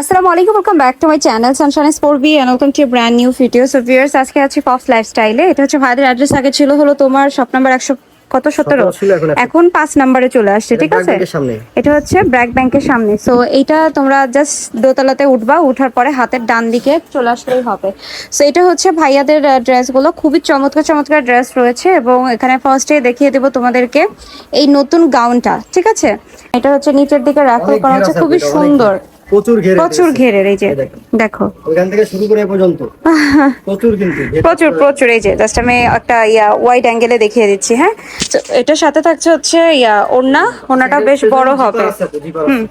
আসসালামু আলাইকুম welcome back to my channel Sunshine Sport B and welcome to brand new video so viewers আজকে আছি পফ লাইফস্টাইলে এটা হচ্ছে ভাইদের অ্যাড্রেস আগে ছিল হলো তোমার শপ নাম্বার একশো কত সতেরো? এখন পাঁচ নাম্বারে চলে আসছে ঠিক আছে? এটা হচ্ছে ব্র্যাক ব্যাংকের সামনে। সো এইটা তোমরা জাস্ট দোতলাতে উঠবা উঠার পরে হাতের ডান দিকে চলে আসলেই হবে। সো এটা হচ্ছে ভাইয়াদের ড্রেসগুলো খুবই চমৎকার চমৎকার ড্রেস রয়েছে এবং এখানে ফার্স্টে দেখিয়ে দেবো তোমাদেরকে এই নতুন গাউনটা ঠিক আছে? এটা হচ্ছে নিচের দিকে রাখল করা হচ্ছে খুবই সুন্দর। প্রচুর ঘেরে প্রচুর ঘেরের এই যে দেখো। ওইখান থেকে শুরু করে পর্যন্ত। প্রচুর কিন্তু প্রচুর প্রচুর এই যে জাস্ট আমি একটা ইয়া ওয়াইড অ্যাঙ্গেলে দেখিয়ে দিচ্ছি হ্যাঁ? এটা এটার সাথে থাকছে হচ্ছে ইয়া ওড়না। ওড়নাটা বেশ বড় হবে। হুম।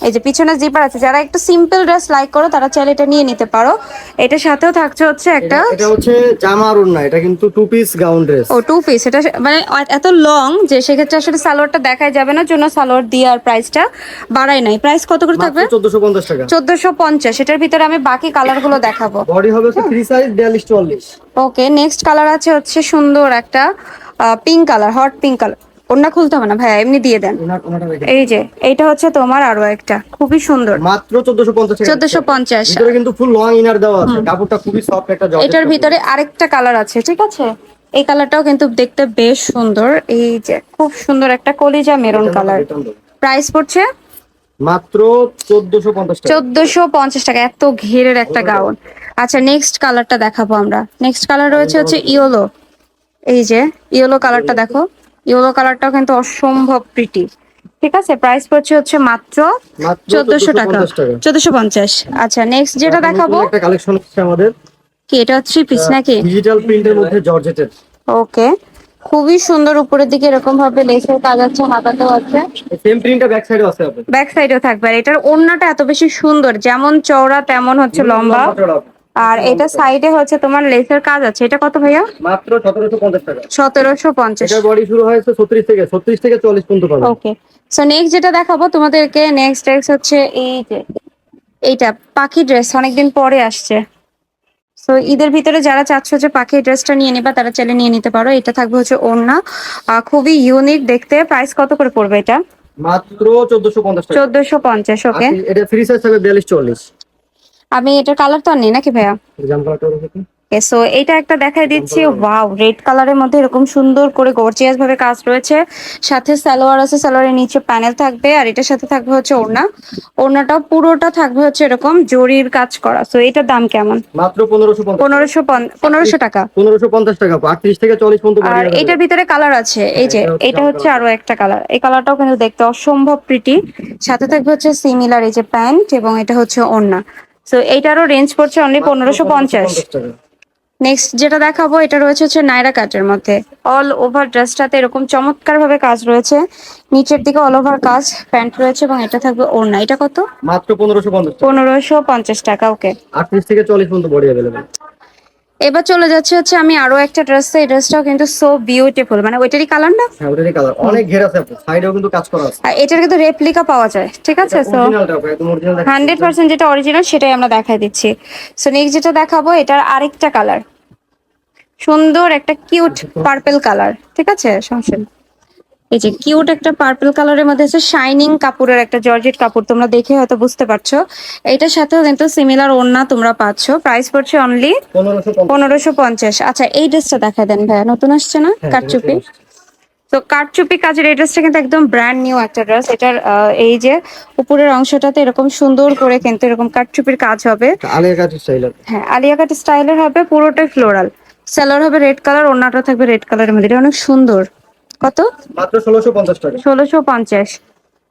এই যে পিছনে জিপার আছে যারা একটু সিম্পল ড্রেস লাইক করো তারা চাইলে এটা নিয়ে নিতে পারো। এটার সাথেও থাকছে হচ্ছে একটা এটা- হচ্ছে জামার না এটা কিন্তু টু পিস গাউন ড্রেস ও টু পিস এটা মানে এত লং যে সেক্ষেত্রে আসলে সালোয়ারটা দেখাই যাবে না জন্য সালোয়ার দেওয়ার প্রাইসটা বাড়াই নাই। প্রাইস কত করে থাকবে? চোদ্দশো পঞ্চাশ টাকা। চোদ্দশো পঞ্চাশ এটার ভিতরে আমি বাকি কালারগুলো দেখাবো। বডি হবে থ্রি সাইজ বিয়াল্লিশ চুয়াল্লিশ। ওকে নেক্সট কালার আছে হচ্ছে সুন্দর একটা pink colour hot pink colour ওড়না খুলতে হবে না ভাইয়া এমনি দিয়ে দেন। এই যে এইটা হচ্ছে তোমার আরও একটা খুবই সুন্দর। মাত্র চোদ্দশো পঞ্চাশ টাকা। চোদ্দশো পঞ্চাশ। ভিতরে কিন্তু ফুল লং ইনার দেওয়া আছে। কাপড়টা খুবই সফট একটা জর্জেট এটার ভিতরে আরেকটা কালার আছে ঠিক আছে? এই কালারটাও কিন্তু দেখতে বেশ সুন্দর। এই যে খুব সুন্দর একটা কলিজা মেরুন কালার প্রাইস পড়ছে? মাত্র চোদ্দশো পঞ্চাশ টাকা। চোদ্দশো পঞ্চাশ টাকা এত ঘেরের একটা গাউন আচ্ছা নেক্সট কালারটা দেখাবো আমরা। নেক্সট কালার রয়েছে হচ্ছে ইয়েলো। এই যে ইয়েলো কালারটা দেখো। ইয়েলো কালারটাও কিন্তু অসম্ভব প্রিটি ঠিক আছে? প্রাইস পড়ছে হচ্ছে মাত্র চোদ্দশো টাকা। চোদ্দশো পঞ্চাশ আচ্ছা নেক্সট যেটা দেখাবো একটা কালেকশন হচ্ছে আমাদের। কি এটা থ্রি পিস নাকি? ডিজিটাল প্রিন্টের মধ্যে জর্জেটের ওকে খুবই সুন্দর উপরের দিকে এরকম ভাবে লেসের কাজ আছে হাতাতেও আছে। সেম প্রিন্টটা ব্যাক সাইডে আছে ব্যাক সাইডেও থাকবে। আর এটার ওড়নাটা এত বেশি সুন্দর যেমন চওড়া তেমন হচ্ছে লম্বা। আর এটা সাইডে হচ্ছে তোমার লেসের কাজ আছে। এটা কত ভাইয়া? মাত্র সতেরোশো পঞ্চাশ টাকা। সতেরোশো পঞ্চাশ। বডি শুরু হয়েছে ছত্রিশ থেকে ছত্রিশ থেকে চল্লিশ পর্যন্ত পাবেন ওকে সো নেক্সট যেটা দেখাবো তোমাদেরকে নেক্সট ড্রেস হচ্ছে এই যে এইটা পাখি ড্রেস অনেকদিন পরে আসছে। সো ঈদের ভিতরে যারা চাচ্ছ যে পাখি ড্রেসটা নিয়ে নিবা তারা চাইলে নিয়ে নিতে পারো। এটা থাকবে হচ্ছে ওড়না। খুবই ইউনিক দেখতে। প্রাইস কত করে পড়বে এটা? মাত্র চোদ্দশো পঞ্চাশ টাকা। চোদ্দশো পঞ্চাশ ওকে এটা ফ্রি সাইজ থাকবে বিয়াল্লিশ চল্লিশ। আমি এটার কালার তো আর নেই নাকি ভাইয়া? সো এইটা একটা দেখাই দিচ্ছি। ওয়াও রেড কালারের মধ্যে এরকম সুন্দর করে গর্জিয়াস ভাবে কাজ রয়েছে। সাথে সালোয়ার আছে সালোয়ারের নিচে প্যানেল থাকবে আর এটার সাথে থাকবে হচ্ছে ওড়না। ওড়নাটাও পুরোটা থাকবে হচ্ছে এরকম জরির কাজ করা। সো এটার দাম কেমন? মাত্র পনেরোশো পঞ্চাশ। পনেরোশো পনেরোশো টাকা। পনেরোশো পঞ্চাশ টাকা আটত্রিশ থেকে চল্লিশ পর্যন্ত আর এটার ভিতরে কালার আছে। এই যে এটা এটা হচ্ছে আরও একটা কালার এই কালারটাও কিন্তু দেখতে অসম্ভব প্রিটি সাথে থাকবে হচ্ছে সিমিলার এই যে প্যান্ট এবং এটা হচ্ছে ওড়না। সো এইটারও রেঞ্জ পড়ছে অনলি পনেরোশো পঞ্চাশ। নেক্সট যেটা দেখাবো এটা রয়েছে হচ্ছে নাইরা কাটের মধ্যে। অল ওভার ড্রেসটাতে এরকম চমৎকার ভাবে কাজ রয়েছে। নিচের দিকে অল ওভার কাজ প্যান্ট রয়েছে এবং এটা থাকবে ওড়না। এটা কত? মাত্র পনেরোশো পঞ্চাশ টাকা। পনেরোশো পঞ্চাশ টাকা ওকে আটত্রিশ থেকে চল্লিশ পর্যন্ত বডি অ্যাভেলেবেল এবার চলে যাচ্ছে হচ্ছে আমি আরও একটা ড্রেস এই ড্রেসটাও কিন্তু সো বিউটিফুল মানে ওইটারই কালার না? হ্যাঁ ওইটারই কালার অনেক ঘের আছে সাইডেও কিন্তু কাজ করা আছে। আর এটার কিন্তু রেপ্লিকা পাওয়া যায়। ঠিক আছে সো অরিজিনালটা একদম অরিজিনাল হান্ড্রেড পার্সেন্ট যেটা অরিজিনাল সেটাই আমরা দেখাই দিচ্ছি। সো নেক্সট যেটা দেখাবো এটার আরেকটা কালার সুন্দর একটা কিউট পার্পল কালার ঠিক আছে নেই। এই যে কিউট একটা পার্পল কালারের মধ্যে আছে শাইনিং কাপড়ের একটা জর্জেট কাপড় তোমরা দেখে হয়তো বুঝতে পারছ। এটার সাথেও কিন্তু সিমিলার ওড়না তোমরা পাচ্ছ। প্রাইস পড়ছে অনলি পনেরোশো পঞ্চাশ। আচ্ছা এই ড্রেসটা দেখা দেন ভাইয়া। নতুন আসছে না? হ্যাঁ, কারচুপি? তো কারচুপি কাজের এই ড্রেসটা কিন্তু একদম ব্র্যান্ড নিউ একটা ড্রেস এটার এই যে উপরের অংশটাতে এরকম সুন্দর করে কিন্তু এরকম কারচুপির কাজ হবে। কাজ স্টাইল হ্যাঁ আলিয়া কাট স্টাইলের হবে পুরোটাই ফ্লোরাল সেলার হবে রেড কালার ওড়নাটা থাকবে রেড কালারের মধ্যে। এটা অনেক সুন্দর। কত? মাত্র ষোলোশো পঞ্চাশ টাকা। ষোলোশো পঞ্চাশ।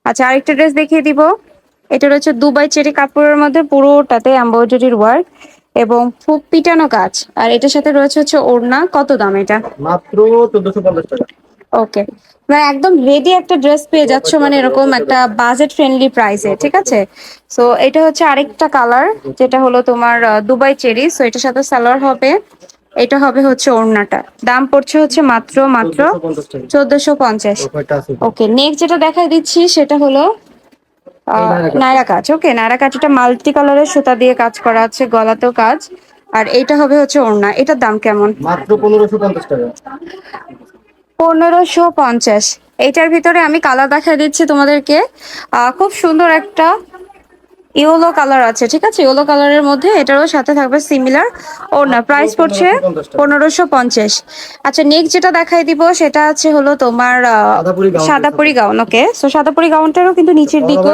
আচ্ছা আরেকটা ড্রেস দেখিয়ে দিব। এটা রয়েছে দুবাই চেরি কাপড়ের মধ্যে পুরোটাতে এম্ব্রয়ডারির ওয়ার্ক এবং খুব পিটানো কাজ। আর এটার সাথে রয়েছে হচ্ছে ওড়না। কত দাম এটা? মাত্র চোদ্দশো পঞ্চাশ টাকা। ওকে। মানে একদম রেডি একটা ড্রেস পেয়ে যাচ্ছ মানে এরকম একটা বাজেট ফ্রেন্ডলি প্রাইসে ঠিক আছে? সো এটা হচ্ছে আরেকটা কালার যেটা হলো তোমার দুবাই চেরি। সো এটার সাথে সালোয়ার হবে। এটা হবে হচ্ছে ওড়নাটা। দাম পড়ছে হচ্ছে মাত্র মাত্র চোদ্দশো পঞ্চাশ। ওকে নেক্সট যেটা দেখাই দিচ্ছি সেটা হলো নায়রা কাজ। ওকে নায়রা কাজ এটা মাল্টি কালারের সুতা দিয়ে কাজ করা আছে গলাতেও কাজ। আর এইটা হবে হচ্ছে ওড়না। এটার দাম কেমন? মাত্র পনেরোশো পঞ্চাশ টাকা। পনেরোশো পঞ্চাশ। এইটার ভিতরে আমি কালার দেখা দিচ্ছি তোমাদেরকে। খুব সুন্দর একটা ইয়েলো কালার আছে ঠিক আছে? ইয়েলো কালারের মধ্যে এটারও সাথে থাকবে সিমিলার ও না প্রাইস পড়ছে পনেরোশো পঞ্চাশ। আচ্ছা নেক্সট যেটা দেখাই দিব সেটা আছে হলো তোমার সাদাপুরি গাউন ওকে সো সাদাপুরি গাউনটারও কিন্তু নিচের দিকে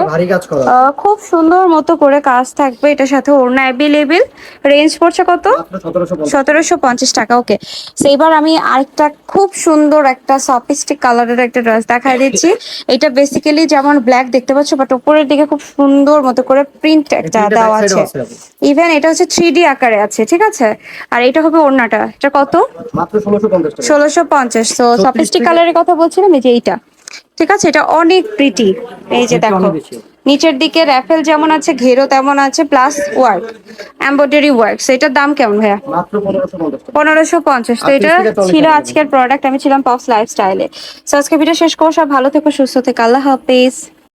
খুব সুন্দর মতো করে কাজ থাকবে এটার সাথে ওড়না অ্যাভেলেবেল রেঞ্জ পড়ছে কত? সতেরোশো পঞ্চাশ। সতেরোশো পঞ্চাশ টাকা ওকে সো এবার আমি আরেকটা খুব সুন্দর একটা সফিস্টিক কালারের একটা ড্রেস দেখাই দিচ্ছি। এটা বেসিক্যালি যেমন ব্ল্যাক দেখতে পাচ্ছ বাট উপরের দিকে খুব সুন্দর মতো করে প্রিন্ট একটা দেওয়া আছে। ইভেন এটা হচ্ছে থ্রি ডি আকারে আছে ঠিক আছে? আর এটা হবে ওড়নাটা। এটা কত? মাত্র ষোলোশো পঞ্চাশ তো সফিস্টিক কালারের কথা বলছিলাম এই যে এইটা। ঠিক আছে? এটা অনেক প্রিটি এই যে দেখো। নিচের দিকে র্যাফেল যেমন আছে ঘেরো তেমন আছে প্লাস ওয়ার্ক এমব্রয়ডারি ওয়ার্ক এটার দাম কেমন ভাইয়া? মাত্র পনেরোশো পঞ্চাশ তো এটা ছিল আজকের প্রোডাক্ট আমি ছিলাম পপস লাইফস্টাইলে সো আজকে ভিডিও শেষ করব। সব ভালো থেকো সুস্থ থেকে। আল্লাহ হাফিজ।